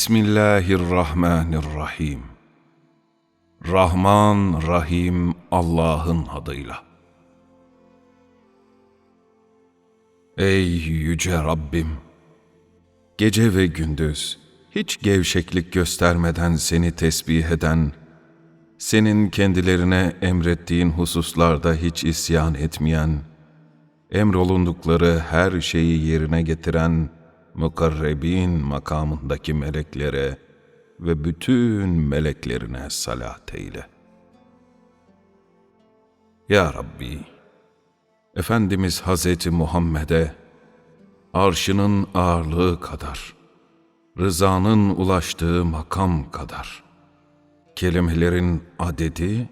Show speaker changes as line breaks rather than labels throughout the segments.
Bismillahirrahmanirrahim. Rahman, Rahim Allah'ın adıyla. Ey yüce Rabbim! Gece ve gündüz hiç gevşeklik göstermeden seni tesbih eden, senin kendilerine emrettiğin hususlarda hiç isyan etmeyen, emrolundukları her şeyi yerine getiren, mukarrebin makamındaki meleklere ve bütün meleklerine salat eyle. Ya Rabbi, Efendimiz Hazreti Muhammed'e arşının ağırlığı kadar, rızanın ulaştığı makam kadar, kelimelerin adedi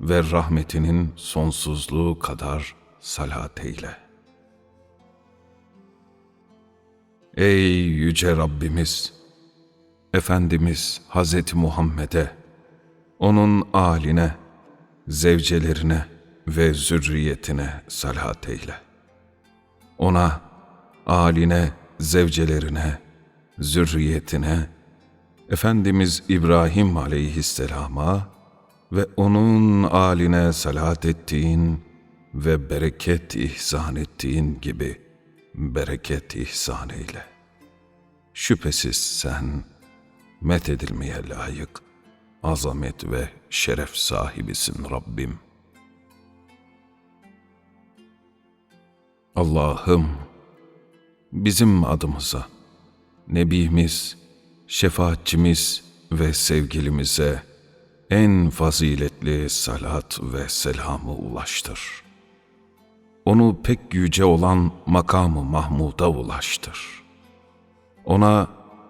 ve rahmetinin sonsuzluğu kadar salat eyle. Ey yüce Rabbimiz! Efendimiz Hazreti Muhammed'e, onun aline, zevcelerine ve zürriyetine salat eyle. Ona, aline, zevcelerine, zürriyetine, Efendimiz İbrahim aleyhisselama ve onun aline salat ettiğin ve bereket ihsan ettiğin gibi bereket ihsan eyle. Şüphesiz sen methedilmeye layık azamet ve şeref sahibisin Rabbim. Allah'ım bizim adımıza, Nebimiz, şefaatçimiz ve sevgilimize en faziletli salat ve selamı ulaştır. Onu pek yüce olan makamı Mahmud'a ulaştır. Ona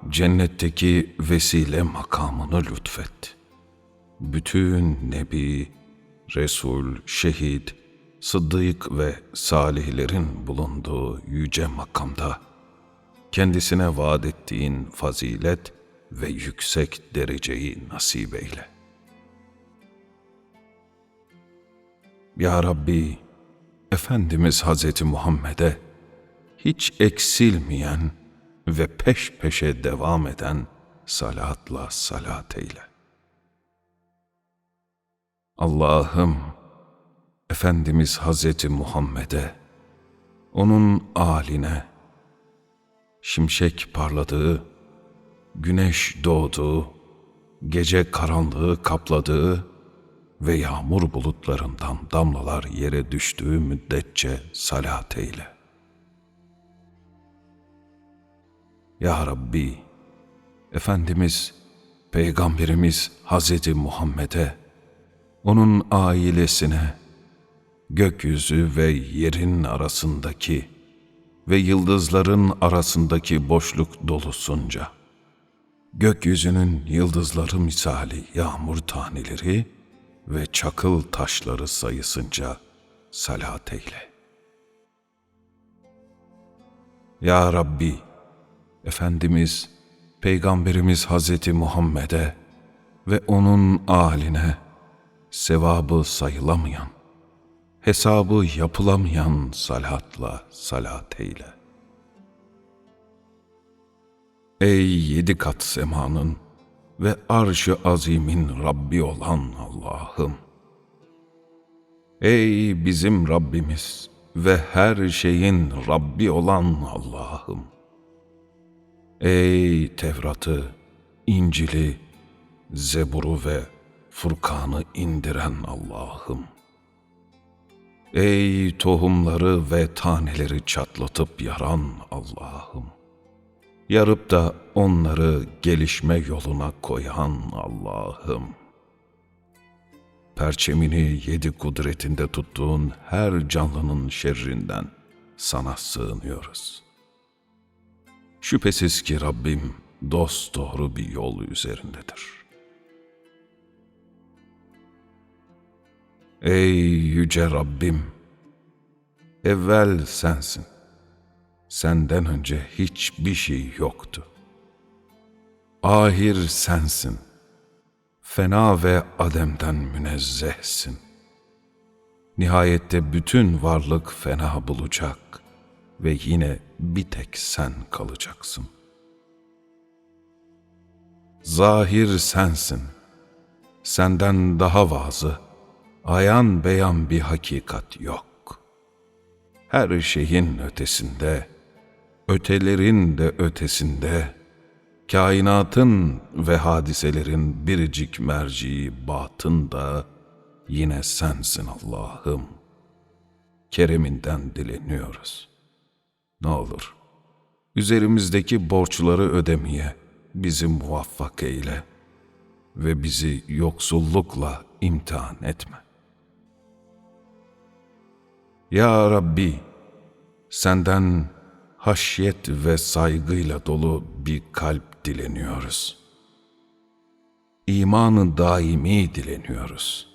cennetteki vesile makamını lütfet. Bütün Nebi, Resul, Şehit, Sıddık ve salihlerin bulunduğu yüce makamda kendisine vaat ettiğin fazilet ve yüksek dereceyi nasip eyle. Ya Rabbi, Efendimiz Hazreti Muhammed'e hiç eksilmeyen ve peş peşe devam eden salatla salat eyle. Allah'ım, Efendimiz Hazreti Muhammed'e, onun aline, şimşek parladığı, güneş doğduğu, gece karanlığı kapladığı ve yağmur bulutlarından damlalar yere düştüğü müddetçe salat eyle. Ya Rabbi, Efendimiz, Peygamberimiz Hazreti Muhammed'e, onun ailesine, gökyüzü ve yerin arasındaki ve yıldızların arasındaki boşluk dolusunca, gökyüzünün yıldızları misali yağmur taneleri ve çakıl taşları sayısınca salat eyle. Ya Rabbi, Efendimiz, Peygamberimiz Hazreti Muhammed'e ve onun aline sevabı sayılamayan, hesabı yapılamayan salatla salat eyle. Ey yedi kat semanın ve arş-ı azimin Rabbi olan Allah'ım! Ey bizim Rabbimiz ve her şeyin Rabbi olan Allah'ım! Ey Tevrat'ı, İncil'i, Zebur'u ve Furkan'ı indiren Allah'ım! Ey tohumları ve taneleri çatlatıp yaran Allah'ım! Yarıp da onları gelişme yoluna koyan Allah'ım! Perçemini yedi kudretinde tuttuğun her canlının şerrinden sana sığınıyoruz.'' Şüphesiz ki Rabbim dost doğru bir yol üzerindedir. Ey yüce Rabbim! Evvel sensin. Senden önce hiçbir şey yoktu. Ahir sensin. Fena ve ademden münezzehsin. Nihayette bütün varlık fena bulacak ve yine bir tek sen kalacaksın. Zahir sensin. Senden daha vazı, ayan beyan bir hakikat yok. Her şeyin ötesinde, ötelerin de ötesinde, kainatın ve hadiselerin biricik merciği batın da yine sensin Allah'ım. Kereminden dileniyoruz. Ne olur, üzerimizdeki borçları ödemeye bizi muvaffak eyle ve bizi yoksullukla imtihan etme. Ya Rabbi, senden haşyet ve saygıyla dolu bir kalp dileniyoruz. İmanı daimi dileniyoruz.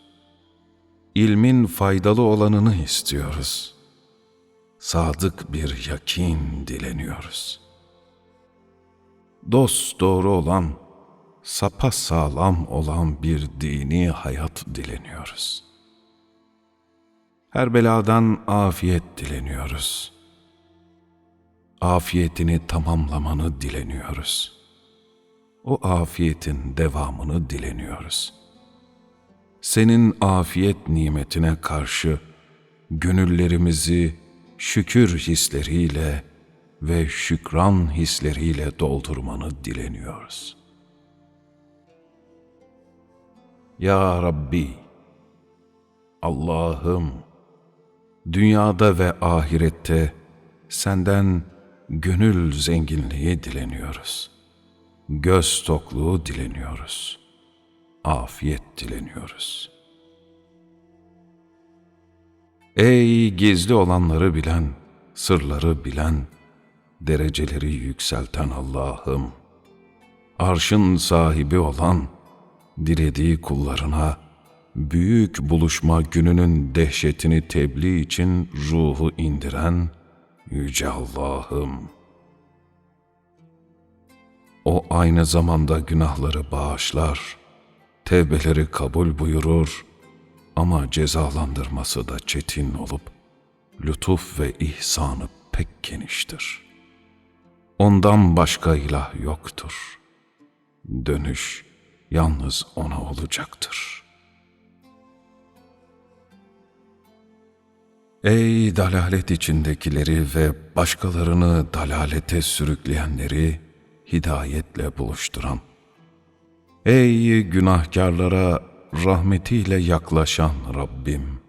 İlmin faydalı olanını istiyoruz. Sadık bir yakin dileniyoruz. Dost doğru olan, sapa sağlam olan bir dini hayat dileniyoruz. Her beladan afiyet dileniyoruz. Afiyetini tamamlamanı dileniyoruz. O afiyetin devamını dileniyoruz. Senin afiyet nimetine karşı gönüllerimizi şükür hisleriyle ve şükran hisleriyle doldurmanı dileniyoruz. Ya Rabbi, Allah'ım, dünyada ve ahirette senden gönül zenginliği dileniyoruz. Göz tokluğu dileniyoruz. Afiyet dileniyoruz. Ey gizli olanları bilen, sırları bilen, dereceleri yükselten Allah'ım, arşın sahibi olan, dilediği kullarına, büyük buluşma gününün dehşetini tebliğ için ruhu indiren Yüce Allah'ım. O aynı zamanda günahları bağışlar, tevbeleri kabul buyurur ama cezalandırması da çetin olup, lütuf ve ihsanı pek geniştir. Ondan başka ilah yoktur. Dönüş yalnız ona olacaktır.'' Ey dalalet içindekileri ve başkalarını dalalete sürükleyenleri hidayetle buluşturan. Ey günahkarlara rahmetiyle yaklaşan Rabbim.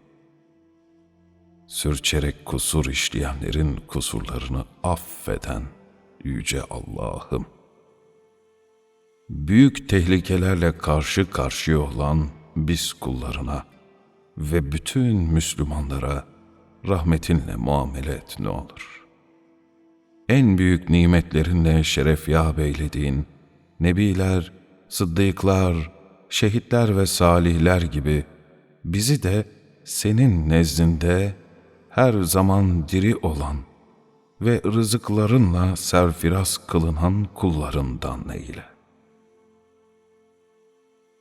Sürçerek kusur işleyenlerin kusurlarını affeden yüce Allah'ım. Büyük tehlikelerle karşı karşıya olan biz kullarına ve bütün Müslümanlara rahmetinle muamele et ne olur. En büyük nimetlerinle şeref yâb eylediğin, nebiler, sıddıklar, şehitler ve salihler gibi bizi de senin nezdinde her zaman diri olan ve rızıklarınla serfiraz kılınan kullarından eyle.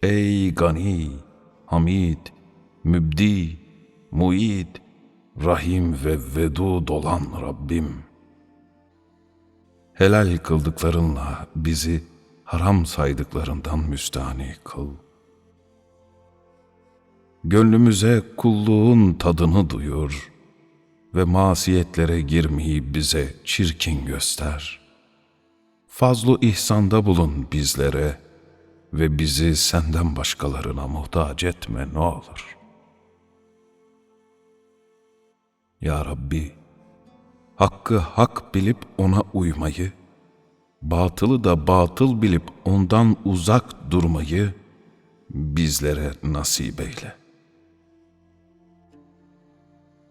Ey gani, hamid, mübdi, muid, Rahim ve vedud olan Rabbim. Helal kıldıklarınla bizi haram saydıklarından müstani kıl. Gönlümüze kulluğun tadını duyur ve masiyetlere girmeyi bize çirkin göster. Fazlu ihsanda bulun bizlere ve bizi senden başkalarına muhtaç etme ne olur.'' Ya Rabbi, hakkı hak bilip ona uymayı, batılı da batıl bilip ondan uzak durmayı bizlere nasip eyle.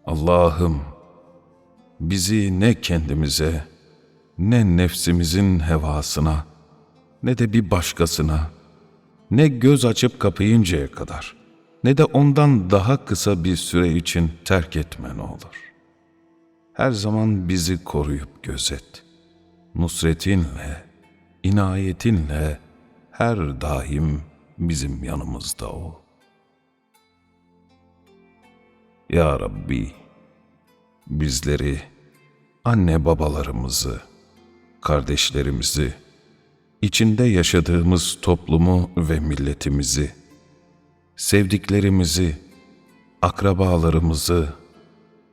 Allah'ım, bizi ne kendimize, ne nefsimizin hevasına, ne de bir başkasına, ne göz açıp kapayıncaya kadar ne de ondan daha kısa bir süre için terk etme ne olur. Her zaman bizi koruyup gözet. Nusretinle, inayetinle her daim bizim yanımızda ol. Ya Rabbi, bizleri, anne babalarımızı, kardeşlerimizi, içinde yaşadığımız toplumu ve milletimizi, sevdiklerimizi, akrabalarımızı,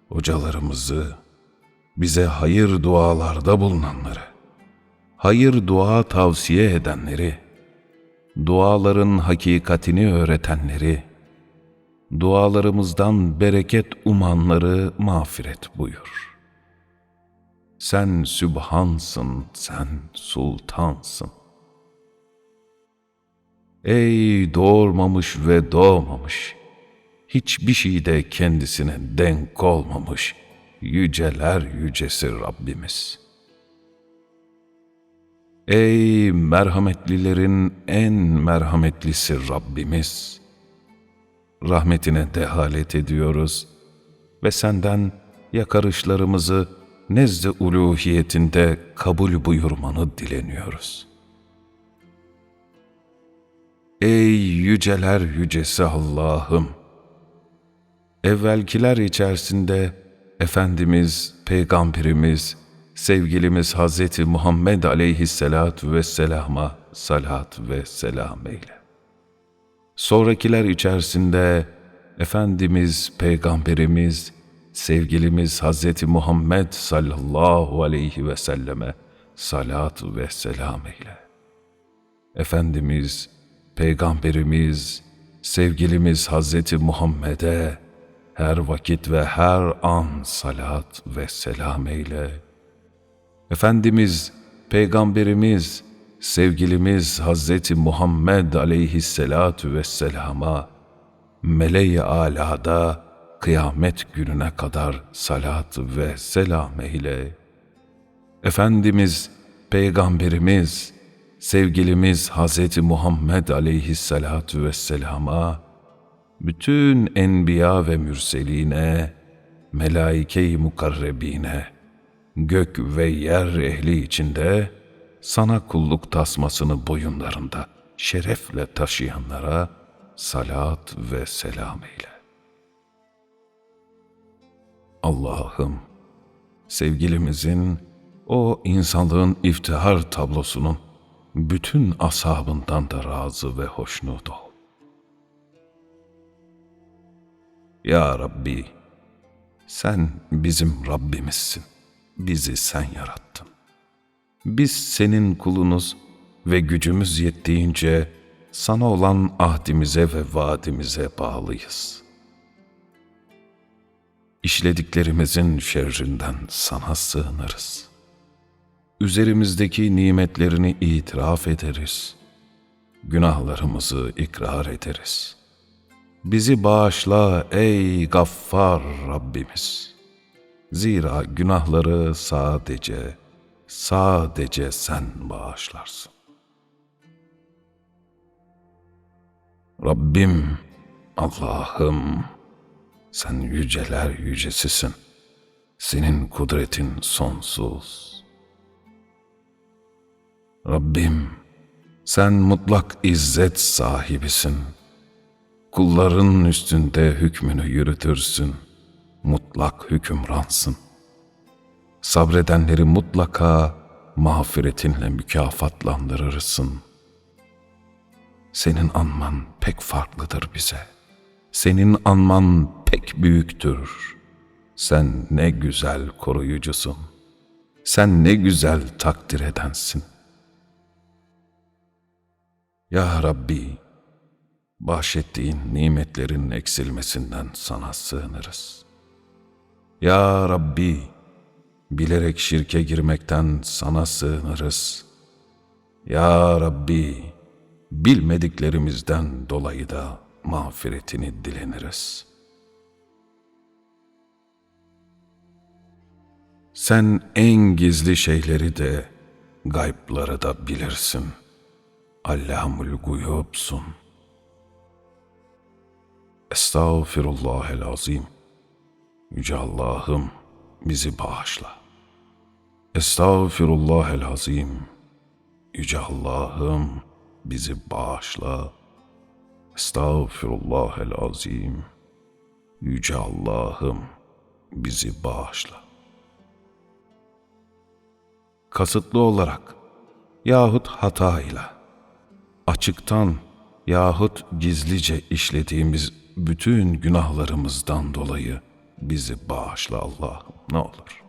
hocalarımızı, bize hayır dualarda bulunanları, hayır dua tavsiye edenleri, duaların hakikatini öğretenleri, dualarımızdan bereket umanları mağfiret buyur. Sen Sübhansın, sen Sultansın. Ey doğurmamış ve doğmamış, hiçbir şeyde kendisine denk olmamış, yüceler yücesi Rabbimiz. Ey merhametlilerin en merhametlisi Rabbimiz! Rahmetine dehalet ediyoruz ve senden yakarışlarımızı nezd-i uluhiyetinde kabul buyurmanı dileniyoruz. Ey yüceler yücesi Allah'ım! Evvelkiler içerisinde Efendimiz, Peygamberimiz, sevgilimiz Hazreti Muhammed aleyhisselatu vesselama salat ve selam eyle. Sonrakiler içerisinde Efendimiz, Peygamberimiz, sevgilimiz Hazreti Muhammed sallallahu aleyhi ve selleme salat ve selam eyle. Efendimiz, Peygamberimiz, sevgilimiz Hazreti Muhammed'e her vakit ve her an salat ve selam eyle. Efendimiz, Peygamberimiz, sevgilimiz Hazreti Muhammed aleyhisselatu vesselama meleği alada kıyamet gününe kadar salat ve selam eyle. Efendimiz, Peygamberimiz, sevgilimiz Hazreti Muhammed aleyhisselatu vesselama bütün enbiya ve mürseline, melaike-i mukarrebine, gök ve yer ehli içinde sana kulluk tasmasını boyunlarında şerefle taşıyanlara salat ve selam eyle. Allah'ım, sevgilimizin o insanlığın iftihar tablosunun bütün ashabından da razı ve hoşnut ol. Ya Rabbi, sen bizim Rabbimizsin. Bizi sen yarattın. Biz senin kulunuz ve gücümüz yettiğince sana olan ahdimize ve vaadimize bağlıyız. İşlediklerimizin şerrinden sana sığınırız. Üzerimizdeki nimetlerini itiraf ederiz. Günahlarımızı ikrar ederiz. Bizi bağışla ey gaffar Rabbimiz. Zira günahları sadece, sadece sen bağışlarsın. Rabbim, Allah'ım, sen yüceler yücesisin. Senin kudretin sonsuz. Rabbim, sen mutlak izzet sahibisin. Kulların üstünde hükmünü yürütürsün. Mutlak hükümransın. Sabredenleri mutlaka mağfiretinle mükafatlandırırsın. Senin anman pek farklıdır bize. Senin anman pek büyüktür. Sen ne güzel koruyucusun. Sen ne güzel takdir edensin. Ya Rabbi, bahşettiğin nimetlerin eksilmesinden sana sığınırız. Ya Rabbi, bilerek şirke girmekten sana sığınırız. Ya Rabbi, bilmediklerimizden dolayı da mağfiretini dileniriz. Sen en gizli şeyleri de, gaybları da bilirsin. Allamul guyubsun. Estağfirullahel azim. Yüce Allah'ım bizi bağışla. Estağfirullahel azim. Yüce Allah'ım bizi bağışla. Estağfirullahel azim. Yüce Allah'ım bizi bağışla. Kasıtlı olarak yahut hatayla, açıktan yahut gizlice işlediğimiz bütün günahlarımızdan dolayı bizi bağışla Allah'ım ne olur.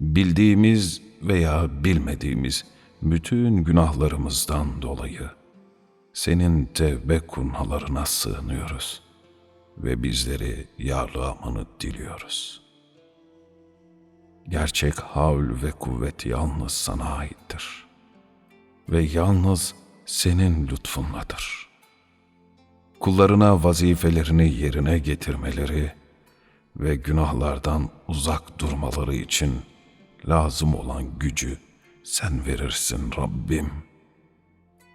Bildiğimiz veya bilmediğimiz bütün günahlarımızdan dolayı senin tevbe kurnalarına sığınıyoruz ve bizleri yarlamanı diliyoruz. Gerçek havl ve kuvvet yalnız sana aittir ve yalnız senin lütfunladır. Kullarına vazifelerini yerine getirmeleri ve günahlardan uzak durmaları için lazım olan gücü sen verirsin Rabbim.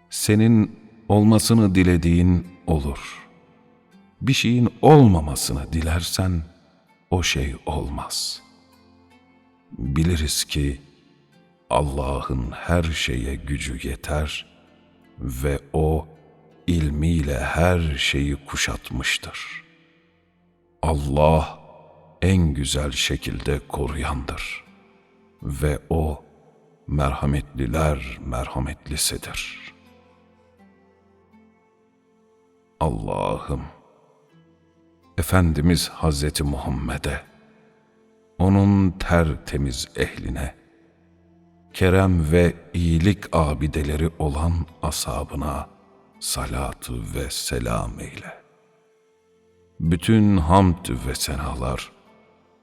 Senin olmasını dilediğin olur. Bir şeyin olmamasını dilersen o şey olmaz. Biliriz ki Allah'ın her şeye gücü yeter ve O ilmiyle her şeyi kuşatmıştır. Allah en güzel şekilde koruyandır ve O merhametliler merhametlisidir. Allah'ım, Efendimiz Hazreti Muhammed'e, onun tertemiz ehline, kerem ve iyilik abideleri olan asabına salatu ve selam eyle. Bütün hamd ve senalar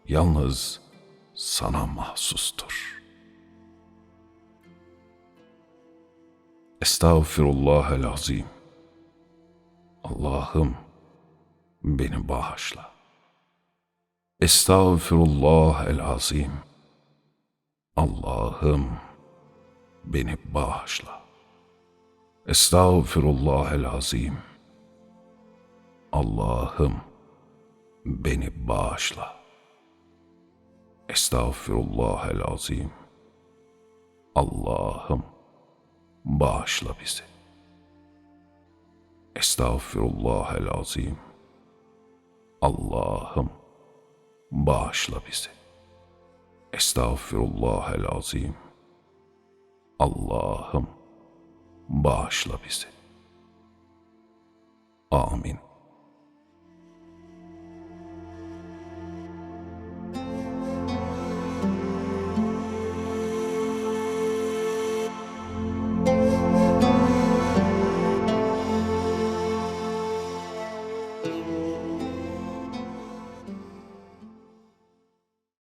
yalnız sana mahsustur. Estağfirullahel azim. Allah'ım beni bağışla. Estağfirullahel azim. Allah'ım beni bağışla. Estağfirullahel azim. Allah'ım beni bağışla. Estağfirullahel azim. Allah'ım bağışla bizi. Estağfirullahel azim. Allah'ım bağışla bizi. Estağfirullahel azim. Allah'ım bağışla bizi. Amin.